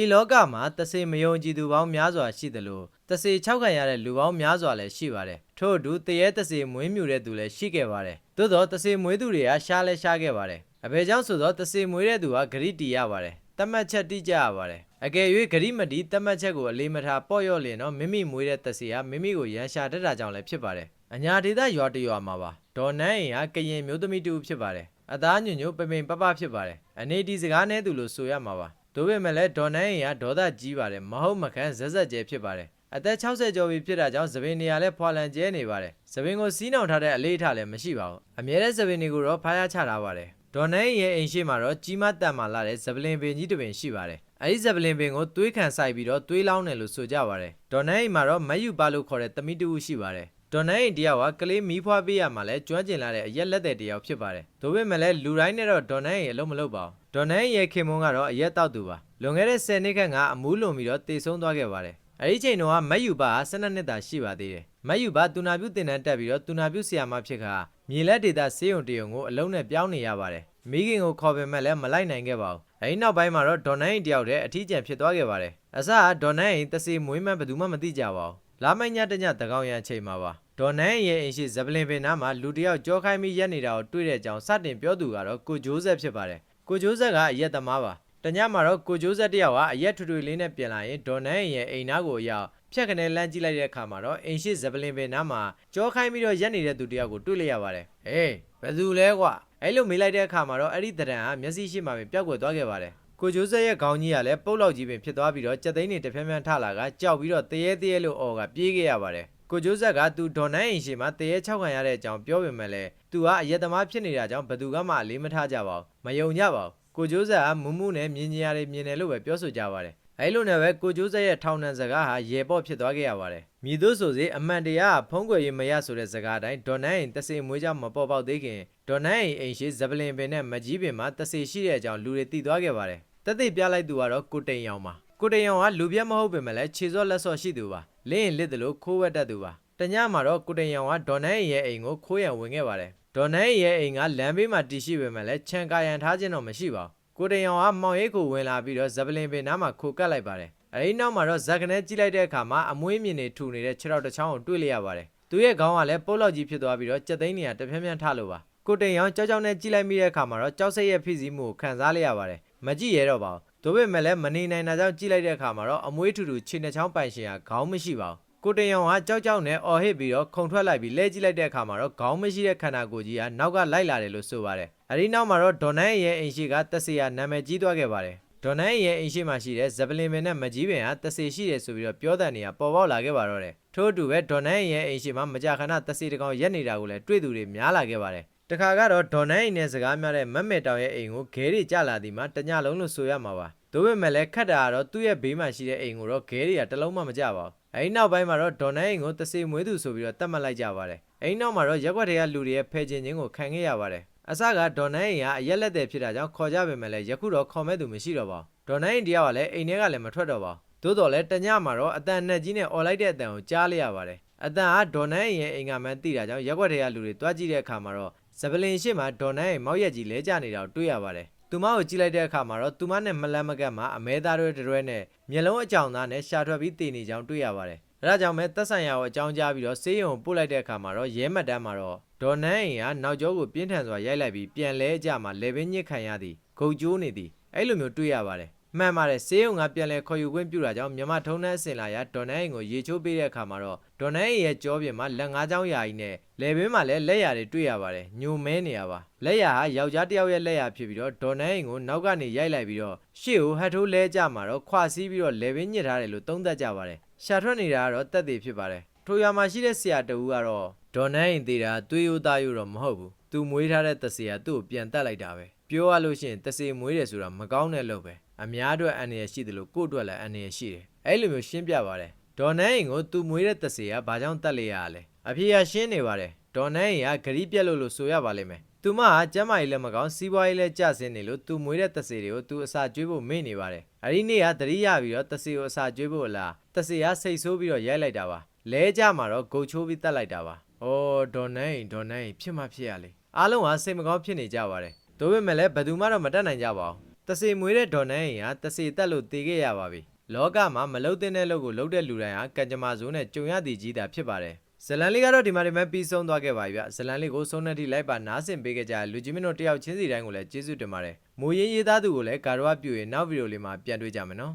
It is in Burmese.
ဤလောကမှာတစေမယုံကြည်သူပေါင်းများစွာရှိသလိုတစေ၆ခံရတဲ့လူပေါင်းများစွာလည်းရှိပါတယ်ထို့အတူတရေတစေမွေးမြူတဲ့သူလည်းရှိခဲ့ပါတယ်သို့သောတစေမွေးသူတွေကရှားလဲရှားခဲ့ပါတယ်အဘယ်ကြောင့်ဆိုတော့တစေမွေးတဲ့သူကဂရိတီရပါတယ်တတ်မှတ်ချက်တိကျရပါတယ်အကယ်၍ဂရိမတိတတ်မှတ်ချက်ကိုအလေးမထားပေါ့ရော့လင်တော့မိမိမွေးတဲ့တစေဟာမိမိကိုရန်ရှာတတ်တာကြောင့်လည်းဖြစ်ပါတယ်အညာဒေသရွာတရွာမှာပါဒေါ်နန်းအိမ်ဟာကရင်မျိုးသမီးတူဖြစ်ပါတယ်အသားညွန့်ညွန့်ပိန်ပိန်ပပဖြစ်ပါတယ်အနေဒီစကားနဲ့သူလို့ဆိုရမှာပါ တို့ပေမဲ့လည်းဒေါ်နန်းရင်ကဒေါသကြီးပါတယ်မဟုတ်မခန်းဇက်ဇက်ကျဲဖြစ်ပါတယ်အသက်60ကျော်ပြီဖြစ်တာကြောင့်သပင်နေရာလဲဖွာလန်ကျဲနေပါတယ်သပင်ကိုစီးနှောင်ထားတဲ့အလေးထားလည်းမရှိပါဘူးအမြဲတမ်းသပင်တွေကိုတော့ဖားရချထားပါတယ်ဒေါ်နန်းရင်ရဲ့အိမ်ရှိမှာတော့ကြီးမတ်တန်မာလာတဲ့ဇပလင်ပင်ကြီးတစ်ပင်ရှိပါတယ်အဲဒီဇပလင်ပင်ကိုသွေးခံဆိုင်ပြီးတော့သွေးလောင်းတယ်လို့ဆိုကြပါတယ်ဒေါ်နန်းရင်မှာတော့မယူပါလို့ခေါ်တဲ့သမီးတူရှိပါတယ်ဒေါ်နန်းရင်တယောက်ကကလေးမီးဖွားပေးရမှာလဲကျွမ်းကျင်လာတဲ့အရက်လက်တဲ့တယောက်ဖြစ်ပါတယ်။ဒါပေမဲ့လည်းလူတိုင်းနဲ့တော့ဒေါ်နန်းရင်အလုံးမလုံးပါဘူး။ ဒေါ်နန်းရင်ရဲ့ခင်မွန်းကတော့အရက်တောက်သူပါ။လွန်ခဲ့တဲ့10နှစ်ခန့်ကအမူးလွန်ပြီးတော့တည်ဆုံးသွားခဲ့ပါတယ်။အဲဒီချိန်တုန်းကမက်ယူပါက12နှစ်သာရှိပါသေးတယ်။မက်ယူပါတူနာပြုတင်တန်းတက်ပြီးတော့တူနာပြုဆရာမဖြစ်ခါမြေလက်ဒေတာဆေးရုံတရုံကိုအလုံးနဲ့ပြောင်းနေရပါတယ်။မိခင်ကိုခေါ်ပေမဲ့လည်းမလိုက်နိုင်ခဲ့ပါဘူး။အဲဒီနောက်ပိုင်းမှာတော့ဒေါ်နန်းရင်တယောက်တည်းအထီးကျန်ဖြစ်သွားခဲ့ပါတယ်။အစကဒေါ်နန်းရင်တစေမွေးမှန်းဘယ်သူမှမသိကြပါဘူး။လာမိုက်ညတညတကောင်ရန်ချိန်မှာပါဒေါ်နန်းရဲ့အိမ်ရှိဇပလင်ပင်နားမှာလူတစ်ယောက်ကြောခိုင်းပြီးရက်နေတာကိုတွေ့တဲ့အကြောင်းစတင်ပြောသူကတော့ကိုဂျိုးဆက်ဖြစ်ပါတယ် ကိုဂျိုးဆက်ကအရက်သမားပါတညမှာတော့ကိုဂျိုးဆက်တယောက်ကအရက်ထွေထွေလေးနဲ့ပြန်လာရင်ဒေါ်နန်းရဲ့အိမ်နားကိုရောက်ဖြတ်ကနေလမ်းကြည့်လိုက်တဲ့အခါမှာတော့အိမ်ရှိဇပလင်ပင်နားမှာကြောခိုင်းပြီးတော့ရက်နေတဲ့သူတစ်ယောက်ကိုတွေ့လိုက်ရပါတယ်အေးဘယ်သူလဲကွာအဲ့လိုမေးလိုက်တဲ့အခါမှာတော့အဲ့ဒီတရံဟာမျက်စိရှိမှပဲပျောက်ကွယ်သွားခဲ့ပါတယ်ကိုဂျိုးဆက်ရဲ့ခေါင်းကြီးကလည်းပုတ်လောက်ကြီးပင်ဖြစ်သွားပြီးတော့ကြက်သိန်းတွေတစ်ဖြန်းဖြန်းထလာကကြောက်ပြီးတော့တရေတရေလို့အော်ကပြေးခဲ့ရပါတယ် ကိုဂျိုးဆက်ကသူဒေါ်နန်းအိမ်ရှိမှာတရေ6ခံရတဲ့အကြောင်းပြောပေမဲ့လည်းသူကအယက်သမားဖြစ်နေတာကြောင့်ဘယ်သူကမှအလေးမထားကြပါဘူးမယုံကြပါဘူးကိုဂျိုးဆက်ကမူးမူးနဲ့မြင်ကြရတယ်မြင်တယ်လို့ပဲပြောဆိုကြပါတယ်အဲလိုနဲ့ပဲကိုဂျိုးဆက်ရဲ့ထောင်နှံစကားဟာရေပေါ့ဖြစ်သွားခဲ့ရပါတယ်မြည်သူဆိုစေအမှန်တရားကဖုံးကွယ်ရေးမရဆိုတဲ့စကားတိုင်းဒေါ်နန်းအိမ်တစေမွေးကြောင့်မပေါ်ပေါက်သေးခင်ဒေါ်နန်းအိမ်အိမ်ရှိဇပလင်ပင်နဲ့မကြီးပင်မှာတစေရှိတဲ့အကြောင်းလူတွေသိသွားခဲ့ပါတယ်တက်သိပြလိုက်သူကတော့ကိုတိန်ရောင်ပါ ကိုတိန်ရောင်ကလူပြတ်မဟုတ်ပေမဲ့လည်းခြေစောလက်စောရှိသူပါလင်းရင်လစ်တယ်လို့ခိုးဝက်တတ်သူပါတညမှာတော့ကိုတိန်ရောင်ကဒေါ်နန်းအိမ်ရဲ့အိမ်ကိုခိုးရန်ဝင်ခဲ့ပါတယ်ဒေါ်နန်းအိမ်ရဲ့အိမ်ကလမ်းဘေးမှာတည်ရှိပေမဲ့လည်းခြံကာရန်ထားခြင်းတော့မရှိပါဘူးကိုတိန်ရောင်ကမောင်ရိပ်ကိုဝင်လာပြီးတော့ဇပလင်ပင်နားမှာခိုကတ်လိုက်ပါတယ်အဲဒီနောက်မှာတော့ဇက်ကနေကြည့်လိုက်တဲ့အခါမှာအမွှေးမြင်တွေထူနေတဲ့ခြေထောက်တစ်ချောင်းကိုတွေ့လိုက်ရပါတယ်သူရဲ့ခေါင်းကလည်းပုတ်လောက်ကြီးဖြစ်သွားပြီးတော့ကြက်သိန်းနေရတဖြန်းဖြန်းထလို့ပါကိုတိန်ရောင်ကြောက်ကြောက်နဲ့ကြည့်လိုက်မိတဲ့အခါမှာတော့ကြောက်စိတ်ရဲ့ဖိစီးမှုကိုခံစားလိုက်ရပါတယ်မကြည့်ရတော့ပါဘူး ဒါပေမဲ့လည်းမနေနိုင်တာကြောင့်ကြည့်လိုက်တဲ့အခါမှာတော့အမွှေးထူထူခြေနှချောင်းပိုင်ရှင်ကခေါင်းမရှိပါဘူးကိုတင်ယောင်ကကြောက်ကြောက်နဲ့အော်ဟစ်ပြီးတော့ခုန်ထွက်လိုက်ပြီးလဲကြည့်လိုက်တဲ့အခါမှာတော့ခေါင်းမရှိတဲ့ခန္ဓာကိုယ်ကြီးကနောက်ကလိုက်လာတယ်လို့ဆိုပါတယ်အဲဒီနောက်မှာတော့ဒေါ်နန်းရဲ့အိမ်ရှိကတက်စီယာနာမည်ကြီးသွားခဲ့ပါတယ်ဒေါ်နန်းရဲ့အိမ်ရှိမှာရှိတဲ့ဇပလင်ပင်နဲ့မကြီးပင်ဟာတက်စီရှိတယ်ဆိုပြီးတော့ပြောတဲ့နေရာပေါ်ပေါက်လာခဲ့ပါတော့တယ်ထို့အတူပဲဒေါ်နန်းရဲ့အိမ်ရှိမှာမကြာခဏတက်စီတကောင်ရက်နေတာကိုလည်းတွေ့သူတွေများလာခဲ့ပါတယ် တခါကတော့ဒေါ်နန်းအိမ်နဲ့စကားများတဲ့မက်မဲတောင်ရဲ့အိမ်ကိုခဲတွေကြလာသည်မှာတညလုံးလို့ဆိုရမှာပါဒါပေမဲ့လည်းခက်တာကတော့သူ့ရဲ့ဘေးမှာရှိတဲ့အိမ်ကိုတော့ခဲတွေကတလုံးမှမကြပါဘူးအဲဒီနောက်ပိုင်းမှာတော့ဒေါ်နန်းအိမ်ကိုတစေမွေးသူဆိုပြီးတော့တတ်မှတ်လိုက်ကြပါတယ်အဲဒီနောက်မှာတော့ရက်ွက်တွေကလူတွေရဲ့ဖဲချင်းချင်းကိုခံခဲ့ရပါတယ်အစကဒေါ်နန်းအိမ်ကအရက်လက်တယ်ဖြစ်တာကြောင့်ခေါ်ကြပေမဲ့လည်းယခုတော့ခေါ်မဲ့သူမရှိတော့ပါဘူးဒေါ်နန်းအိမ်တရားကလည်းအိမ်ထဲကလည်းမထွက်တော့ပါဘူးသို့တော်လည်းတညမှာတော့အတန်နဲ့ကြီးနဲ့អော်လိုက်တဲ့အတန်ကိုကြားလိုက်ရပါတယ်အတန်ကဒေါ်နန်းအိမ်ရဲ့အိမ်ကမှန်းသိတာကြောင့်ရက်ွက်တွေကလူတွေတွားကြည့်တဲ့အခါမှာတော့ ဇပလင်ရှိမှဒေါ်နန်းအိမ်မောက်ရက်ကြီးလဲကျနေတာကိုတွေ့ရပါတယ်သူမကိုကြည့်လိုက်တဲ့အခါမှာတော့သူမနဲ့မလန်းမကတ်မှာအမဲသားတွေတွဲနဲ့မျက်လုံးအကြောင်သားနဲ့ရှာထွက်ပြီးတည်နေကြောင်းတွေ့ရပါတယ်။အဲဒါကြောင့်ပဲသက်ဆိုင်ရာကိုအကြောင်းကြားပြီးတော့ဆေးရုံပို့လိုက်တဲ့အခါမှာတော့ရဲမှတ်တမ်းမှာတော့ဒေါ်နန်းအိမ်ကနောက်ကျောကိုပြင်းထန်စွာရိုက်လိုက်ပြီးပြန်လဲကြမှာလေပင်ညစ်ခံရသည်ဂုတ်ကျိုးနေသည်အဲ့လိုမျိုးတွေ့ရပါတယ်။ မှန်ပါတယ်ဆေးရုံကပြန်လဲခေါ်ယူခွင့်ပြုတာကြောင့်မြမထုံးနှန်းအစင်လာရဒေါ်နန်းအိမ်ကိုရေချိုးပေးတဲ့အခါမှာတော့ဒေါ်နန်းအိမ်ရဲ့ကြောပြင်မှာလက်ငါးချောင်းယာကြီးနဲ့လေပင်မှာလည်းလက်ရာတွေတွေ့ရပါတယ်ညိုမဲနေရပါလက်ရာဟာယောက်ျားတစ်ယောက်ရဲ့လက်ရာဖြစ်ပြီးတော့ဒေါ်နန်းအိမ်ကိုနောက်ကနေရိုက်လိုက်ပြီးတော့ရှေ့ကိုဟတ်ထိုးလဲကြမှာတော့ခွာစီးပြီးတော့လေပင်ညစ်ထားတယ်လို့သုံးသပ်ကြပါတယ်ရှာထွက်နေတာကတော့တက်သေးဖြစ်ပါတယ်ထိုရွာမှာရှိတဲ့ဆရာတဦးကတော့ဒေါ်နန်းအိမ်သေးတာသွေးရိုးသားရိုးတော့မဟုတ်ဘူးသူမွေးထားတဲ့တဆေကသူ့ကိုပြန်တက်လိုက်တာပဲ ပြောရလို့ရှိရင်တဆေမွေးတယ်ဆိုတာမကောင်းတဲ့လို့ပဲအများအတွက်အန္တရာယ်ရှိတယ်လို့ကိုယ့်အတွက်လည်းအန္တရာယ်ရှိတယ်အဲ့လိုမျိုးရှင်းပြပါတယ်ဒေါ်နန်းအိမ်ကိုသူမွေးတဲ့တဆေကဘာကြောင့်တက်လေရလဲအဖေကရှင်းနေပါတယ်ဒေါ်နန်းအိမ်ကဂရီးပြက်လို့လို့ဆိုရပါလိမ့်မယ်သူမကကျမ်းမာရေးလည်းမကောင်းစီးပွားရေးလည်းကျဆင်းနေလို့သူမွေးတဲ့တဆေတွေကိုသူအစာကျွေးဖို့မေ့နေပါတယ်အဲ့ဒီနေ့ကတတိယပြီးတော့တဆေကိုအစာကျွေးဖို့လားတဆေကစိတ်ဆိုးပြီးတော့ရိုက်လိုက်တာပါလဲကြမှာတော့ဂုတ်ချိုးပြီးတက်လိုက်တာပါ။အော်ဒေါ်နန်းဒေါ်နန်းဖြစ်မှဖြစ်ရလေ။အားလုံးကစိတ်မကောင်းဖြစ်နေကြပါတယ်။ ဒါပေမဲ့လည်းဘယ်သူမှတော့မတတ်နိုင်ကြပါဘူး။တစေမွေးတဲ့ဒေါ်နန်းအိမ်ဟာတစေတက်လို့တည်ခဲ့ရပါပြီလောကမှာမလုတ်တဲ့လုပ်ကိုလုတ်တဲ့လူတိုင်းဟာကံကြမ္မာစိုးနဲ့ကြုံရသည်ကြီးတာဖြစ်ပါတယ်ဇလန်လေးကတော့ဒီမှာဒီမှာပြီးဆုံးသွားခဲ့ပါပြီဗျဇလန်လေးကိုဆုံးတဲ့ထိလိုက်ပါနားဆင်ပေးကြကြတဲ့လူကြီးမင်းတို့တယောက်ချင်းစီတိုင်းကိုလည်းကျေးဇူးတင်ပါတယ်မိုးရင်းရေးသားသူကိုလည်းကာရဝပြုရင်နောက်ဗီဒီယိုလေးမှာပြန်တွေ့ကြမယ်နော်